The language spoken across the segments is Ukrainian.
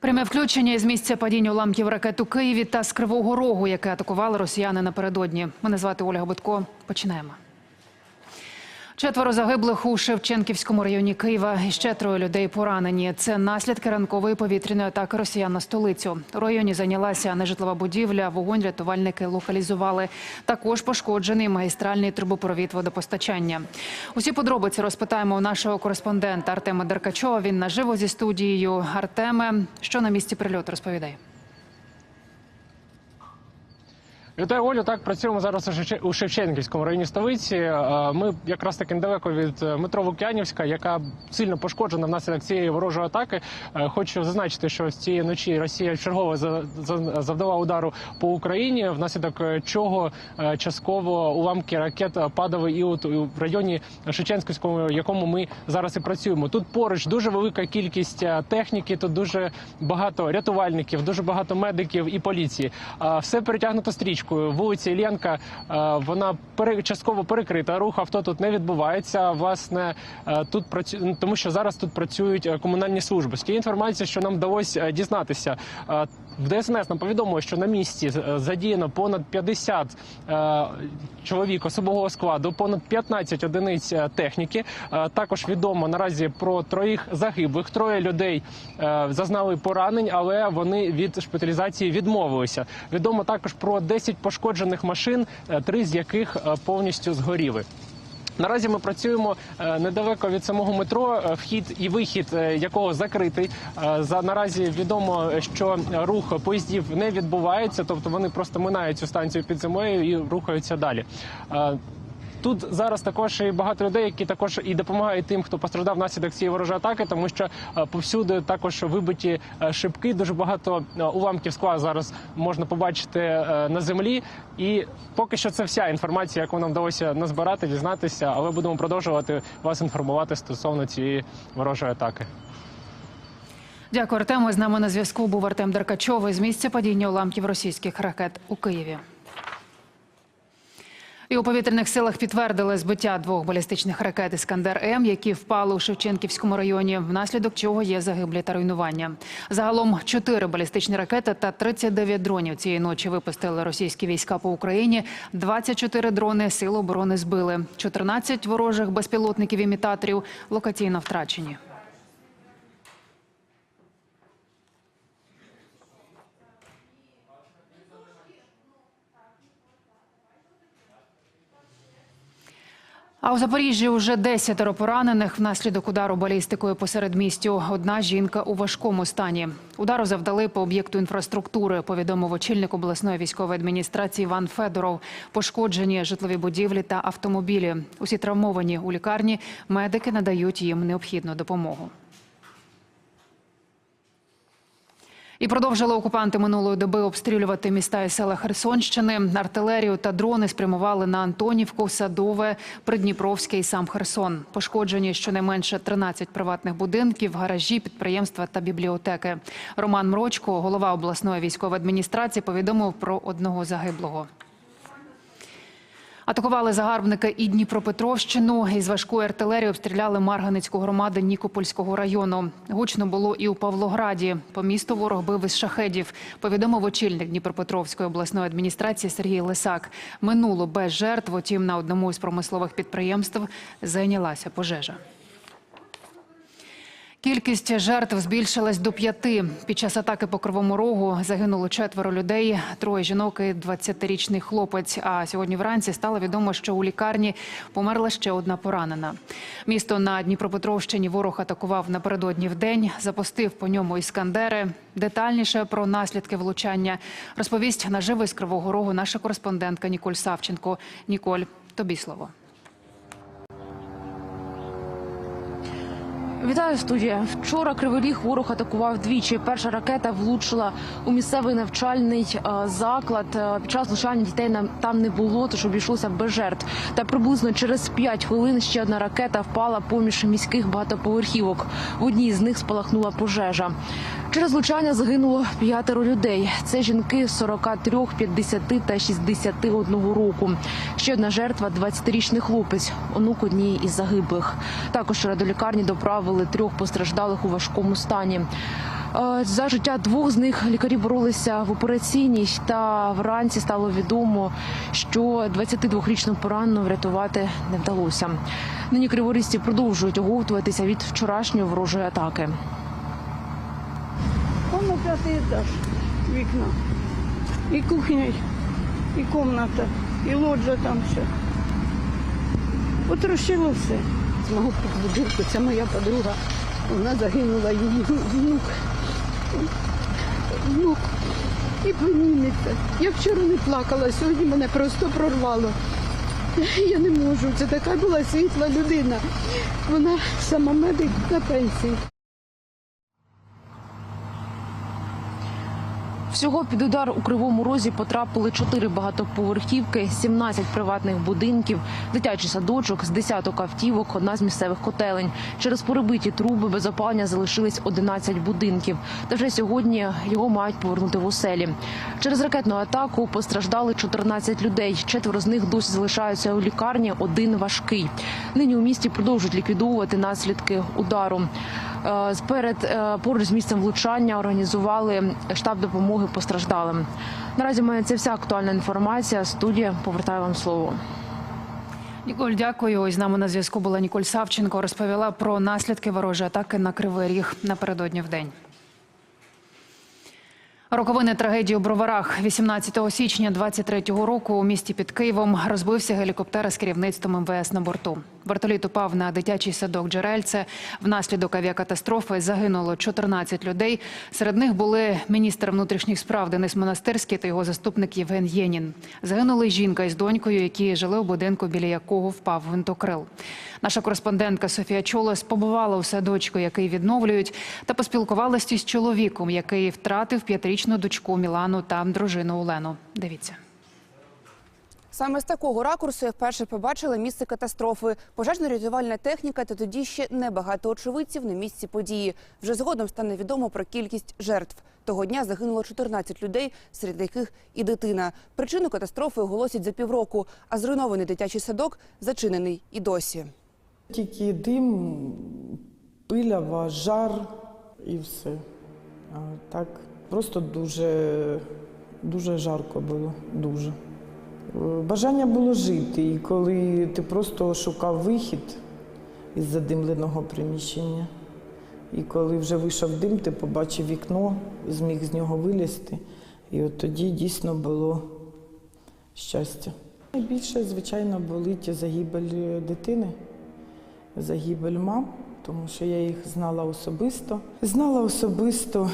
Пряме включення із місця падіння уламків ракет у Києві та з Кривого Рогу, яке атакували росіяни напередодні. Мене звати Ольга Битко. Починаємо. Четверо загиблих у Шевченківському районі Києва ще троє людей поранені. Це наслідки ранкової повітряної атаки росіян на столицю. У районі зайнялася нежитлова будівля. Вогонь рятувальники локалізували. Також пошкоджений магістральний трубопровід водопостачання. Усі подробиці розпитаємо у нашого кореспондента Артема Деркачова. Він наживо зі студією. Артеме, що на місці прильоту розповідає. Вітаю, Олю. Так працюємо зараз у Шевче- у Шевченківському районі столиці. Е, Ми якраз таки недалеко від е, метро Лук'янівська, яка сильно пошкоджена внаслідок цієї ворожої атаки. Е, Хочу зазначити, що з цієї ночі Росія за- завдала удару по Україні, внаслідок чого частково уламки ракет падали і от у районі Шевченківському, в якому ми зараз і працюємо. Тут поруч дуже велика кількість техніки, тут дуже багато рятувальників, дуже багато медиків і поліції. Все перетягнуто стрічкою. Вулиця Іллєнка, е, вона частково перекрита. Рух авто тут не відбувається. Власне, е, тут працю... тому що зараз тут працюють е, комунальні служби. З тієї інформації, що нам вдалося дізнатися. В ДСНС нам повідомили, що на місці е, задіяно понад 50 е, чоловік особового складу, понад 15 одиниць е, техніки. Е, Також відомо наразі про троїх загиблих. Троє людей е, зазнали поранень, але вони від шпиталізації відмовилися. Відомо також про 10 пошкоджених машин, е, три з яких повністю згоріли. Наразі ми працюємо е, недалеко від самого метро, е, вхід і вихід е, якого закритий. За наразі відомо, що рух поїздів не відбувається, тобто вони просто минають цю станцію під землею і рухаються далі. Тут зараз також і багато людей, які також і допомагають тим, хто постраждав внаслідок цієї ворожої атаки, тому що е, повсюди також вибиті е, шибки. Дуже багато е, уламків скла зараз можна побачити на землі. І поки що це вся інформація, яку нам вдалося назбирати, дізнатися, але будемо продовжувати вас інформувати стосовно цієї ворожої атаки. Дякую, Артему. З нами на зв'язку був Артем Деркачов із місця падіння уламків російських ракет у Києві. І у повітряних силах підтвердили збиття двох балістичних ракет Іскандер М, які впали у Шевченківському районі, внаслідок чого є загиблі та руйнування. Загалом чотири балістичні ракети та 39 дронів цієї ночі випустили російські війська по Україні. 24 дрони сил оборони збили. 14 ворожих безпілотників імітаторів локаційно втрачені. А у Запоріжжі вже десятеро поранених внаслідок удару балістикою посеред містю. Одна жінка у важкому стані. Удару завдали по об'єкту інфраструктури. Повідомив очільник обласної військової адміністрації Іван Федоров. Пошкоджені житлові будівлі та автомобілі. Усі травмовані у лікарні. Медики надають їм необхідну допомогу. І продовжили окупанти минулої доби обстрілювати міста і села Херсонщини. Артилерію та дрони спрямували на Антонівку, Садове, Придніпровське і сам Херсон. Пошкоджені щонайменше 13 приватних будинків, гаражі, підприємства та бібліотеки. Роман Мрочко, голова обласної військової адміністрації, повідомив про одного загиблого. Атакували загарбника і Дніпропетровщину. Із важкої артилерії обстріляли Марганицьку громаду Нікопольського району. Гучно було і у Павлограді. По місту ворог бив із шахедів. Повідомив очільник Дніпропетровської обласної адміністрації Сергій Лисак. Минуло без жертв. Утім, на одному із промислових підприємств зайнялася пожежа. Кількість жертв збільшилась до п'яти. Під час атаки по Кривому Рогу загинуло четверо людей, троє жінок і 20-річний хлопець. А сьогодні вранці стало відомо, що у лікарні померла ще одна поранена. Місто на Дніпропетровщині ворог атакував напередодні в день, запустив по ньому іскандери. Детальніше про наслідки влучання розповість наживо із Кривого Рогу наша кореспондентка Ніколь Савченко. Ніколь, тобі слово. Вітаю студія. Вчора Кривий ворог атакував двічі. Перша ракета влучила у місцевий навчальний е, заклад. Е, Під час влучання дітей нам там не було, тож обійшлося без жертв. Та приблизно через 5 хвилин ще одна ракета впала поміж міських багатоповерхівок. В одній з них спалахнула пожежа. Через влучання загинуло п'ятеро людей. Це жінки 43, 50 та 61 року. Ще одна жертва – 20-річний хлопець, онук однієї із загиблих. Також до лікарні доправили трьох постраждалих у важкому стані. Е, За життя двох з них лікарі боролися в операційній, та вранці стало відомо, що 22-річну поранену врятувати не вдалося. Нині криворізці продовжують оговтуватися від вчорашньої ворожої атаки. П'ятий етаж вікна. І кухня, і кімната, і лоджа там ще. Потрощило все. З мого будинку, це моя подруга. Вона загинула її внук. Внук і племінниця. Я вчора не плакала, сьогодні мене просто прорвало. Я не можу. Це така була світла людина. Вона сама медик на пенсії. Всього під удар у кривому розі потрапили чотири багатоповерхівки, 17 приватних будинків, дитячий садочок з десяток автівок, одна з місцевих котелень. Через перебиті труби без опалення залишились 11 будинків. Та вже сьогодні його мають повернути в оселі. Через ракетну атаку постраждали 14 людей. Четверо з них досі залишаються у лікарні. Один важкий. Нині у місті продовжують ліквідовувати наслідки удару. Е, Перед е, поруч з місцем влучання організували штаб допомоги постраждалим. Наразі в це вся актуальна інформація. Студія повертаю вам слово. Ніколь, дякую. Ось з нами на зв'язку була Ніколь Савченко. Розповіла про наслідки ворожої атаки на Кривий Ріг напередодні в день. Роковини трагедії у Броварах 18 січня 23-го року у місті під Києвом розбився гелікоптер з керівництвом МВС на борту. Вертоліт упав на дитячий садок Джерельце. Внаслідок авіакатастрофи загинуло 14 людей. Серед них були міністр внутрішніх справ Денис Монастирський та його заступник Євген Єнін. Загинули жінка із донькою, які жили у будинку, біля якого впав гвинтокрил. Наша кореспондентка Софія Чолос побувала у садочку, який відновлюють, та поспілкувалася із чоловіком, який втратив п'ятирічну дочку Мілану та дружину Олену. Дивіться. Саме з такого ракурсу я вперше побачила місце катастрофи. Пожежно-рятувальна техніка та тоді ще небагато очевидців на місці події. Вже згодом стане відомо про кількість жертв. Того дня загинуло 14 людей, серед яких і дитина. Причину катастрофи оголосять за півроку, а зруйнований дитячий садок зачинений і досі. Тільки дим, пилява, жар і все. А так просто дуже, дуже жарко було. Дуже. Бажання було жити, і коли ти просто шукав вихід із задимленого приміщення, і коли вже вийшов дим, ти побачив вікно, зміг з нього вилізти. І от тоді дійсно було щастя. Найбільше, звичайно, болить загибель дитини загибель мам, тому що я їх знала особисто. Знала особисто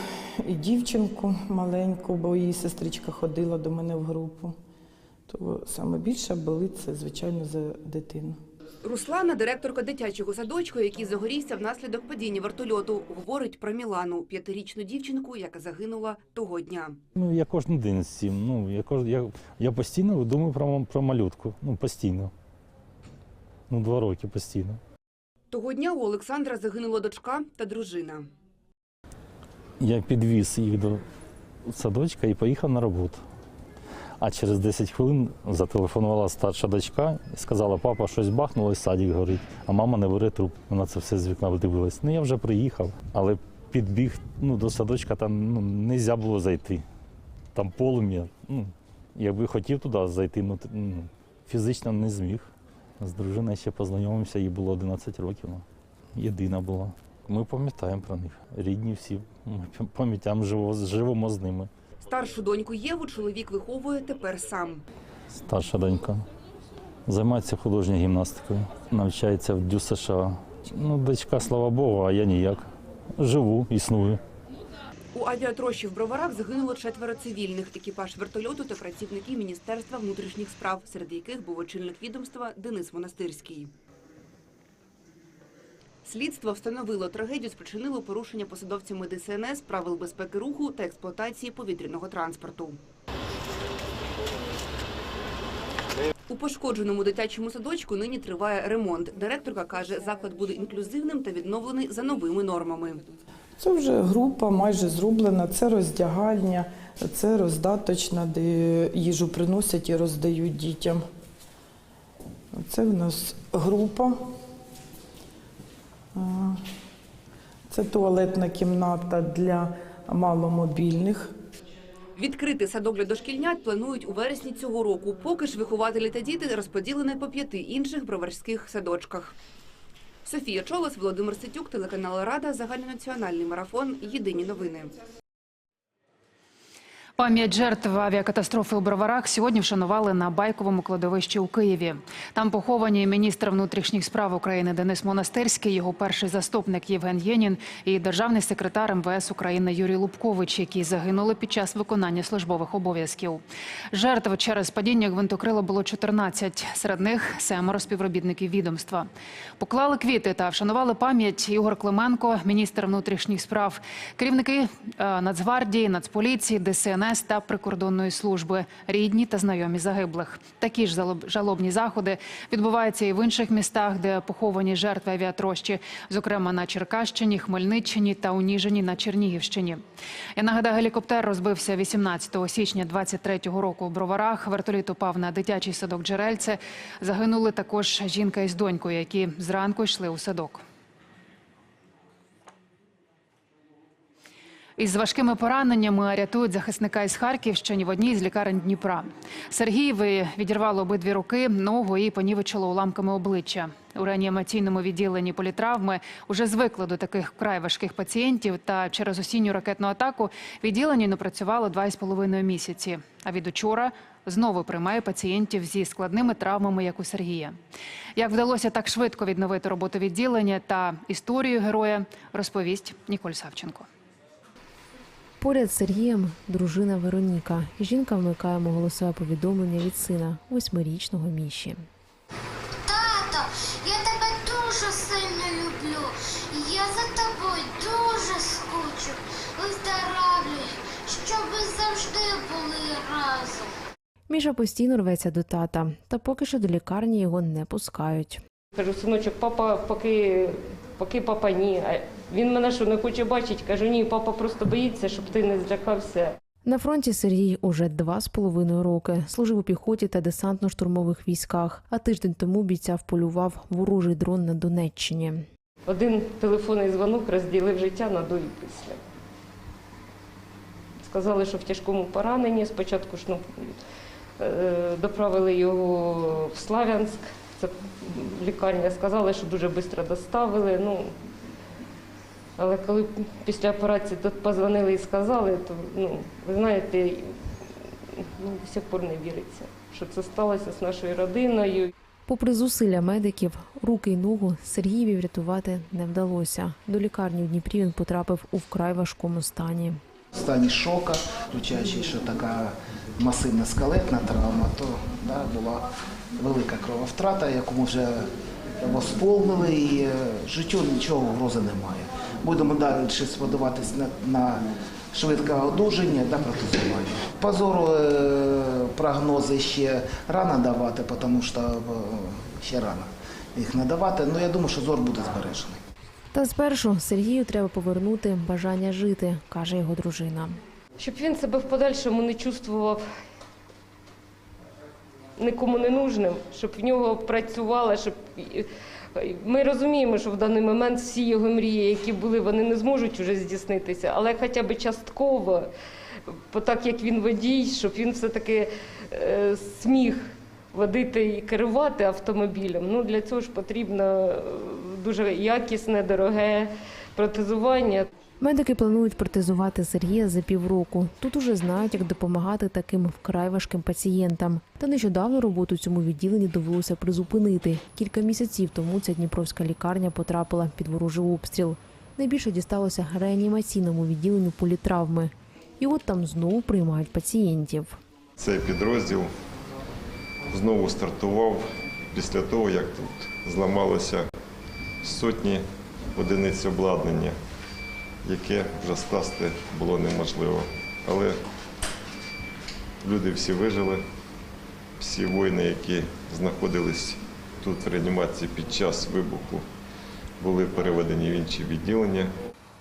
і дівчинку маленьку, бо її сестричка ходила до мене в групу. То саме більше болить це, звичайно, за дитину. Руслана, директорка дитячого садочку, який загорівся внаслідок падіння вертольоту, говорить про Мілану, п'ятирічну дівчинку, яка загинула того дня. Ну, я кожен день з цим. Ну, я, кож... я, я постійно думаю про, про малютку. Ну, постійно. Ну, два роки постійно. Того дня у Олександра загинула дочка та дружина. Я підвіз їх до садочка і поїхав на роботу. А через 10 хвилин зателефонувала старша дочка і сказала, папа, щось бахнуло, і садик горить, а мама не бере труп. Вона це все з вікна дивилась. Ну, я вже приїхав, але підбіг ну, до садочка, там ну, не можна було зайти. Там полум'я. Ну, якби хотів туди зайти, ну, ну, фізично не зміг. З дружиною ще познайомився, їй було 11 років. ну, Єдина була. Ми пам'ятаємо про них. Рідні всі. Ми пам'ятаємо, живо, живемо з ними. Старшу доньку Єву чоловік виховує тепер сам. Старша донька. Займається художньою гімнастикою. Навчається в ДЮ США. Ну, дочка, слава Богу, а я ніяк. Живу, існую. У авіатрощі в Броварах загинуло четверо цивільних. Екіпаж вертольоту та працівники Міністерства внутрішніх справ, серед яких був очільник відомства Денис Монастирський. Слідство встановило трагедію спричинило порушення посадовцями ДСНС правил безпеки руху та експлуатації повітряного транспорту. У пошкодженому дитячому садочку нині триває ремонт. Директорка каже, заклад буде інклюзивним та відновлений за новими нормами. Це вже група майже зроблена, це роздягальня, це роздаточна, де їжу приносять і роздають дітям. Це в нас група. Це туалетна кімната для маломобільних. Відкрити садок для дошкільнят планують у вересні цього року. Поки ж вихователі та діти розподілені по п'яти інших броварських садочках. Софія Чолос, Володимир Ситюк, телеканал Рада, загальнонаціональний марафон. Єдині новини. Пам'ять жертв авіакатастрофи у Броварах сьогодні вшанували на байковому кладовищі у Києві. Там поховані міністр внутрішніх справ України Денис Монастирський, його перший заступник Євген Єнін і державний секретар МВС України Юрій Лубкович, які загинули під час виконання службових обов'язків. Жертв через падіння гвинтокрила було 14. Серед них семеро співробітників відомства. Поклали квіти та вшанували пам'ять Ігор Клименко, міністр внутрішніх справ, керівники е, Нацгвардії, Нацполіції, ДСНС та прикордонної служби, рідні та знайомі загиблих. Такі ж жалобні заходи відбуваються і в інших містах, де поховані жертви авіатрощі, зокрема на Черкащині, Хмельниччині та у Ніжині на Чернігівщині. Я нагадаю, гелікоптер розбився 18 січня 23-го року у Броварах. Вертоліт упав на дитячий садок Джерельце. Загинули також жінка із донькою, які зранку йшли у садок. Із важкими пораненнями рятують захисника із Харківщини в одній з лікарень Дніпра. Сергієві відірвало обидві руки, ногу і понівечило уламками обличчя. У реанімаційному відділенні політравми уже звикли до таких вкрай важких пацієнтів. Та через осінню ракетну атаку відділення не працювало два із половиною місяці. А від учора знову приймає пацієнтів зі складними травмами, як у Сергія. Як вдалося так швидко відновити роботу відділення та історію героя, розповість Ніколь Савченко. Поряд з Сергієм дружина Вероніка. Жінка вмикає голосове повідомлення від сина восьмирічного Міші. Тато, я тебе дуже сильно люблю. Я за тобою дуже скучу. Виздоравлюй, щоб ви завжди були разом. Міша постійно рветься до тата, та поки що до лікарні його не пускають. Кажу, синочок, папа, поки, поки папа ні. Він мене що не хоче бачити. Кажу, ні, папа просто боїться, щоб ти не злякався. На фронті Сергій уже два з половиною роки служив у піхоті та десантно-штурмових військах. А тиждень тому бійця вполював ворожий дрон на Донеччині. Один телефонний дзвонок розділив життя на до і після. Сказали, що в тяжкому пораненні. Спочатку ж ну, е, доправили його в Славянськ, це лікарня. Сказали, що дуже швидко доставили. Ну, але коли після операції тут позвонили і сказали, то ну, ви знаєте, ну, до сих пор не віриться, що це сталося з нашою родиною. Попри зусилля медиків, руки й ногу Сергієві врятувати не вдалося. До лікарні в Дніпрі він потрапив у вкрай важкому стані. В стані шока, включаючи, що така масивна скелетна травма, то да, була велика крововтрата, яку ми вже восполнили, і е, життю нічого угрози немає. Будемо далі сподіватися на, на швидке одужання та протезування. По зору е, прогнози ще рано давати, тому що е, ще рано їх надавати. Ну я думаю, що зор буде збережений. Та спершу Сергію треба повернути бажання жити, каже його дружина. Щоб він себе в подальшому не чувствував нікому не нужним, щоб в нього працювала, щоб ми розуміємо, що в даний момент всі його мрії, які були, вони не зможуть вже здійснитися, але хоча б частково, бо так як він водій, щоб він все-таки е, сміг водити і керувати автомобілем. Ну для цього ж потрібно е, дуже якісне, дороге протезування. Медики планують протезувати Сергія за півроку. Тут уже знають, як допомагати таким вкрай важким пацієнтам. Та нещодавно роботу цьому відділенні довелося призупинити. Кілька місяців тому ця дніпровська лікарня потрапила під ворожий обстріл. Найбільше дісталося реанімаційному відділенню політравми. І от там знову приймають пацієнтів. Цей підрозділ знову стартував після того, як тут зламалося сотні одиниць обладнання, яке вже скласти було неможливо. Але люди всі вижили, всі воїни, які знаходились тут в реанімації під час вибуху, були переведені в інші відділення.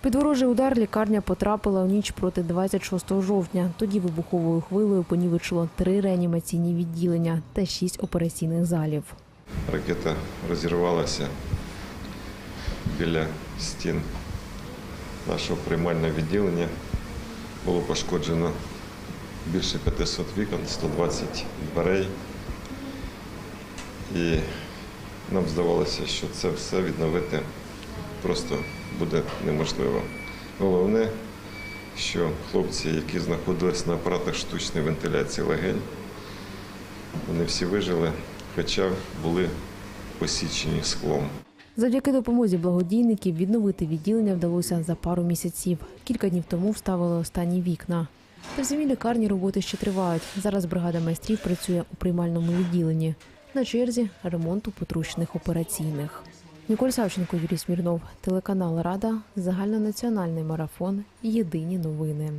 Під ворожий удар лікарня потрапила у ніч проти 26 жовтня. Тоді вибуховою хвилею понівечило три реанімаційні відділення та шість операційних залів. Ракета розірвалася біля стін нашого приймального відділення було пошкоджено більше 500 вікон, 120 дверей. І нам здавалося, що це все відновити просто буде неможливо. Головне, що хлопці, які знаходились на апаратах штучної вентиляції легень, вони всі вижили, хоча були посічені склом. Завдяки допомозі благодійників відновити відділення вдалося за пару місяців. Кілька днів тому вставили останні вікна. Та в самій лікарні роботи ще тривають. Зараз бригада майстрів працює у приймальному відділенні. На черзі ремонту потручних операційних. Ніколь Савченко, Юрій Смірнов, телеканал Рада, загальнонаціональний марафон. Єдині новини.